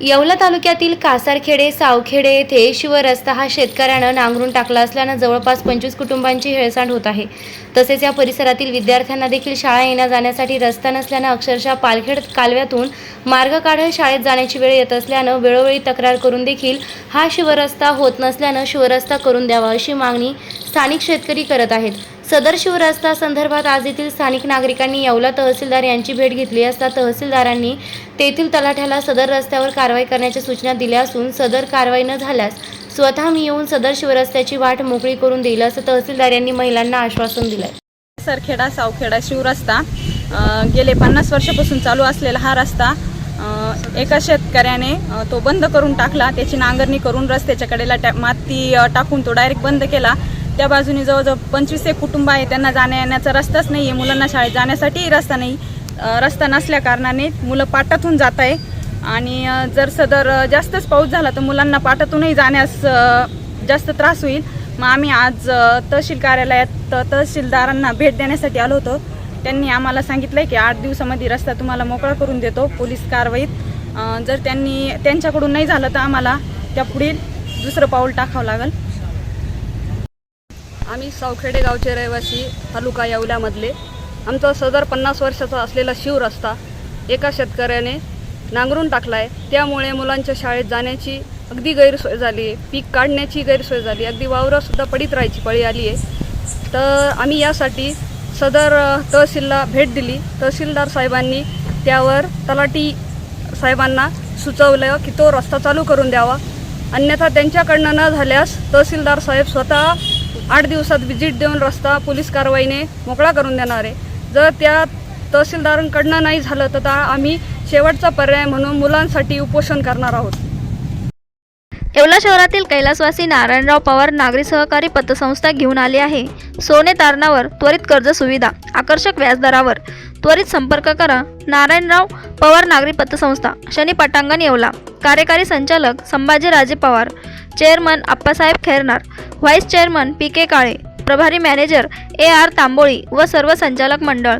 येवला तालुक्यातील कासारखेडे सावखेडे येथे शिवरस्ता हा शेतकऱ्यानं नांगरून टाकला असल्यानं जवळपास पंचवीस कुटुंबांची हेळसांड होत आहे. तसेच या परिसरातील विद्यार्थ्यांना देखील शाळा येण्या जाण्यासाठी रस्ता नसल्यानं अक्षरशः पालखेड कालव्यातून मार्ग काढत शाळेत जाण्याची वेळ येत असल्यानं वेळोवेळी तक्रार करून देखील हा शिवरस्ता होत नसल्यानं शिवरस्ता करून द्यावा अशी मागणी स्थानिक शेतकरी करत आहेत. सदर शिवरस्ता संदर्भात आज येथील स्थानिक नागरिकांनी येवला तहसीलदार यांची भेट घेतली असता तहसीलदारांनी तेथील तलाठ्याला सदर रस्त्यावर कारवाई करण्याच्या सूचना दिल्या असून सदर कारवाई न झाल्यास स्वतः मी येऊन सदर शिवरस्त्याची वाट मोकळी करून देईल असं तहसीलदार यांनी महिलांना आश्वासन दिलं सरखेडा सावखेडा शिवरस्ता गेले पन्नास वर्षापासून चालू असलेला हा रस्ता एका शेतकऱ्याने तो बंद करून टाकला. त्याची नांगरणी करून रस्त्याच्या कडेला टा माती टाकून तो डायरेक्ट बंद केला. त्या बाजूने जवळजवळ पंचवीस एक कुटुंब आहे. त्यांना जाण्या येण्याचा रस्ताच नाही आहे मुलांना शाळेत जाण्यासाठीही रस्ता नाही. रस्ता नसल्या कारणाने मुलं पाटातून जात आहे. आणि जर सदर जास्तच पाऊस झाला तर मुलांना पाटातूनही जाण्यास जास्त त्रास होईल. मग आम्ही आज तहसील कार्यालयात तहसीलदारांना भेट देण्यासाठी आलो होतो. त्यांनी आम्हाला सांगितलं आहे की आठ दिवसामध्ये रस्ता तुम्हाला मोकळा करून देतो. पोलीस कारवाईत. जर त्यांनी त्यांच्याकडून नाही झालं तर आम्हाला त्या पुढील दुसरं पाऊल टाकावं लागेल. आम्ही सावखेडे गावचे रहिवासी तालुका येवल्यामधले. आमचा सदर पन्नास वर्षाचा असलेला शिव रस्ता एका शेतकऱ्याने नांगरून टाकला आहे त्यामुळे मुलांच्या शाळेत जाण्याची अगदी गैरसोय झाली आहे. पीक काढण्याची गैरसोय झाली आहे. अगदी वावरंसुद्धा पडीत राहायची पळी आली आहे. तर आम्ही यासाठी सदर तहसीलला भेट दिली. तहसीलदार साहेबांनी त्यावर तलाठी साहेबांना सुचवलं की तो रस्ता चालू करून द्यावा. अन्यथा त्यांच्याकडनं न झाल्यास तहसीलदार साहेब स्वतः आठ दिवसात व्हिजिट देऊन रस्ता पोलीस कारवाईने मोकळा करून देणार आहे. जर त्या तहसीलदारांकडनं नाही झालं तर आम्ही शेवटचा पर्याय म्हणून मुलांसाठी उपोषण करणार आहोत. येवला शहरातील कैलासवासी नारायणराव पवार नागरी सहकारी पतसंस्था घेऊन आली आहे. सोने तारणावर त्वरित कर्ज सुविधा आकर्षक व्याजदरावर. त्वरित संपर्क करा. नारायणराव पवार नागरी पतसंस्था. शनी पटांगण येवला. कार्यकारी संचालक Sambhaji Raje Pawar. Chairman Appasaheb Khairnar. Vice chairman P K Kale. प्रभारी मॅनेजर ए आर तांबोळी व सर्व संचालक मंडळ.